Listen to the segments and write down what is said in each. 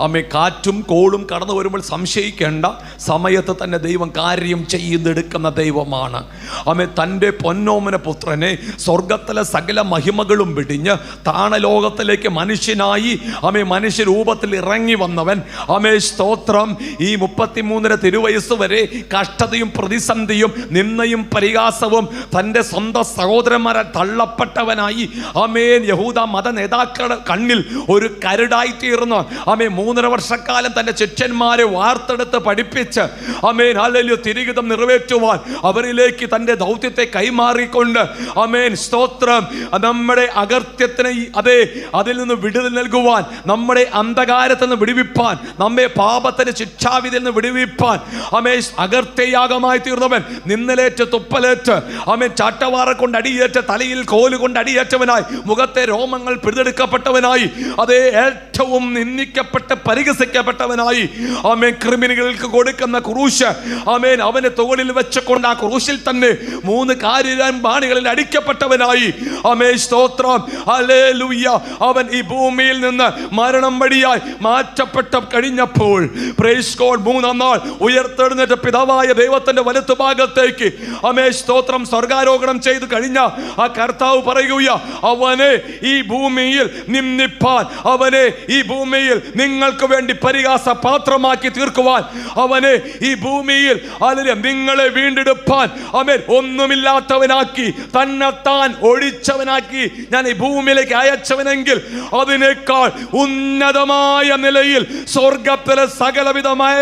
അമ്മ കാറ്റും കോളും കടന്നു വരുമ്പോൾ സംശയിക്കേണ്ട സമയത്ത് തന്നെ ദൈവം കാര്യം ചെയ്തെടുക്കുന്ന ദൈവമാണ്. അമ്മ തന്റെ പൊന്നോമന പുത്രനെ സ്വർഗത്തിലെ സകല മഹിമകളും പിടിഞ്ഞ് താണലോകത്തിലേക്ക് മനുഷ്യനായി അമ്മ മനുഷ്യരൂപത്തിൽ ഇറങ്ങി വന്നവൻ അമേ സ്തോത്രം. ഈ മുപ്പത്തിമൂന്നര തിരുവയസ്സ് വരെ കഷ്ടതയും പ്രതിസന്ധിയും നിന്നയും പരിഹാസവും തന്റെ സ്വന്തം സഹോദരന്മാരെ തള്ളപ്പെട്ടവനായി. അമേൻ യഹൂദ മത നേതാക്കളുടെ കണ്ണിൽ ഒരു കരുടായി തീർന്നു അമേ മൂന്നര വർഷക്കാലം തന്റെ ചെറ്റന്മാരെ വാർത്തെടുത്ത് പഠിപ്പിച്ച് അമേൻ അല്ലല്ലോ തിരികിതം നിറവേറ്റുവാൻ അവരിലേക്ക് തന്റെ ദൗത്യത്തെ കൈമാറിക്കൊണ്ട് അമേൻ സ്തോത്രം നമ്മുടെ അകർത്യത്തിന് അതെ അതിൽ നിന്ന് വിടുതൽ നൽകുവാൻ നമ്മുടെ അന്ധകാരത്തിൽ നിന്ന് വിടുവിപ്പാൻ നമ്മെ പാപത്തിന് ശിക്ഷാവിധിയിൽ നിന്ന് വിടുവിപ്പാൻ അമേ അകർത്യയാഗമായി തീർന്നവൻ നിന്നലേറ്റ് തുപ്പലേറ്റ് അമേ ചാട്ടവാറ കൊണ്ട് അടിയേറ്റ് തലയിൽ കോൽ കൊണ്ട് അടിയേറ്റവനായി മുഖത്തെ രോമങ്ങൾ പിഴുതെടുക്കപ്പെട്ടവനായി അതേ ഏറ്റവും നിന്ദിക്കപ്പെട്ട് പരിഹസിക്കപ്പെട്ടവനായി. ആമേൻ. ക്രിമിനലുകൾക്ക് കൊടുക്കുന്ന ക്രൂശ് ആമേൻ. അവനെ തോളിൽ വെച്ചുകൊണ്ട് ആ ക്രൂശിൽ തന്നെ മൂന്ന് കാര്യൻ ബാണികളിൽ അടിക്കപ്പെട്ടവനായി. അമേ സ്തോത്രം. ഹല്ലേലൂയ. അവൻ ഈ ഭൂമിയിൽ നിന്ന് മരണം വഴിയായി മാറ്റപ്പെട്ട കഴിഞ്ഞപ്പോൾ പ്രൈസ് മൂന്നാം നാൾ ഉയർത്തെഴുന്നേറ്റ പിതാവായ ദൈവത്തിന്റെ വലത്തു ഭാഗത്തേക്ക് അമേ സ്തോത്രം. സ്വർഗാരോഹണം ചെയ്തു കഴിഞ്ഞ ആ കർത്താവ് പറയുക അവനെ ഈ ഭൂമിയിൽ നിന്നിപ്പാൻ അവനെ ഈ ഭൂമിയിൽ നിങ്ങൾക്ക് വേണ്ടി പരിഹാസ പാത്രമാക്കി തീർക്കുവാൻ അവനെ ഈ ഭൂമിയിൽ അതിന് നിങ്ങളെ വീണ്ടെടുപ്പാൻ അവൻ ഒന്നുമില്ലാത്തവനാക്കി തന്നെത്താൻ ഒഴിച്ചവനാക്കി ഞാൻ ഈ ഭൂമിയിലേക്ക് അയച്ചവനെങ്കിൽ അതിനേക്കാൾ ഉന്നതമായ നിലയിൽ സ്വർഗത്തിലെ സകലവിധമായ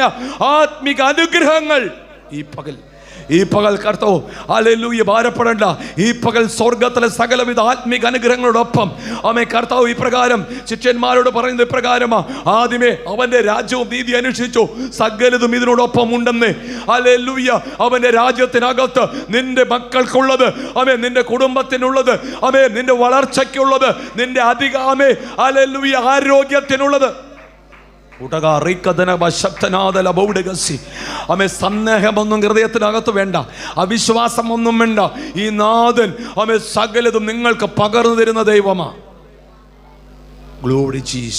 ആത്മിക അനുഗ്രഹങ്ങൾ ഈ പകൽ ഈ പകൽ കർത്തോ അലൂയ്യ ഭാരപ്പെടേണ്ട. ഈ പകൽ സ്വർഗത്തിലെ സകലവിധ ആത്മീക അനുഗ്രഹങ്ങളോടൊപ്പം. അമ്മേ കർത്താവ് ഇപ്രകാരം പ്രകാരം ശിഷ്യന്മാരോട് പറയുന്നത് ഇപ്രകാരമാ. ആദ്യമേ അവന്റെ രാജ്യവും നീതി അനുഷ്ഠിച്ചു സകലതും ഇതിനോടൊപ്പം ഉണ്ടെന്ന് അലൂയ്യ അവന്റെ രാജ്യത്തിനകത്ത് നിന്റെ മക്കൾക്കുള്ളത് അമേ നിന്റെ കുടുംബത്തിനുള്ളത് അമേ നിന്റെ വളർച്ചയ്ക്കുള്ളത് നിന്റെ അധികാമേ അലൂയ്യ ആരോഗ്യത്തിനുള്ളത്. സന്ദേഹമൊന്നും ഹൃദയത്തിനകത്ത് വേണ്ട. അവിശ്വാസം ഒന്നും വേണ്ട. ഈ നാഥൻ അമേ സകലതും നിങ്ങൾക്ക് പകർന്നു തരുന്ന ദൈവമാ. ഗ്ലോറി ജീസ്